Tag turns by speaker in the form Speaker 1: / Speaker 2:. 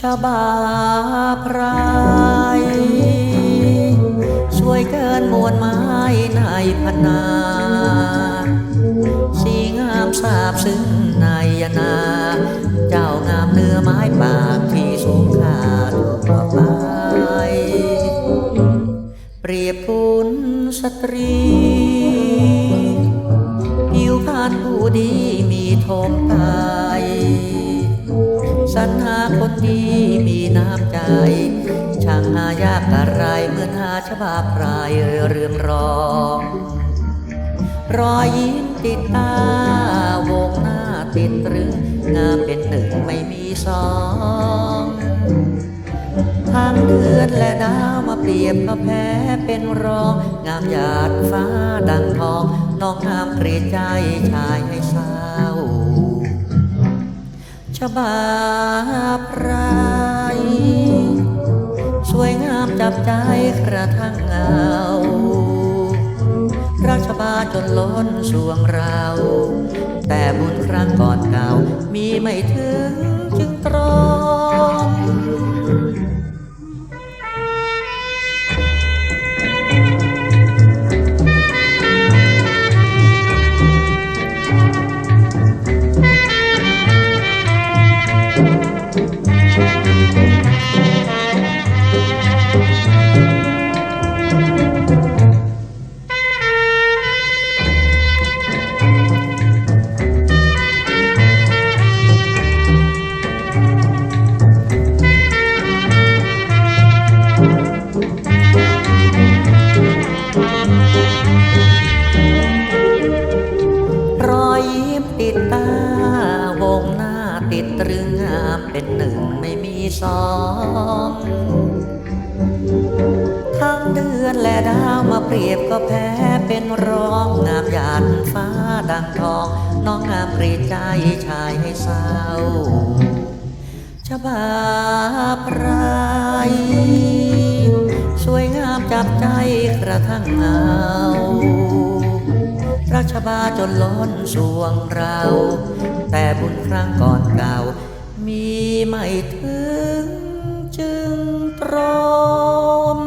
Speaker 1: ชบาพรายช่วยเกินมวลไม้ในพนา สีงามสาบซึ้งในยนา เจ้างามเนื้อไม้ปากที่สูงขาดทั่วไปเปรียบคุณสตรีผิวพรรณผู้ดีมีทองตา สรรหาคนดีมีน้ำใจ ช่างหายากอะไรเหมือนหาฉบาพรายเรื่องรองรอยยิ้มติดตาวงหน้าติดตรึงงามเป็นหนึ่งไม่มีสองทางเดือนและดาวมาเปรียบก็แพ้เป็นรอง งามหยาดฟ้าดังทอง น้องงามเกรียดใจชายให้เศร้า ชบาพรายสวยงามจับใจกระทั่งเงาราชบาจนล้นสวงเรา แต่บุญครั้งก่อนเก่ามีไม่ถึง ติดตาวงหน้าติดตรึงงามเป็นหนึ่งไม่มีสองทั้งเดือนและดาวมาเปรียบก็แพ้เป็นรองงามหยาดฟ้าดังทอง น้องงามปรีใจชายให้เศร้าชบาพรายสวยงามจับใจกระทั่งเงา ราชบาจนล้นสวงเรา แต่บุญครั้งก่อนเก่า มีไม่ถึงจึงตรอม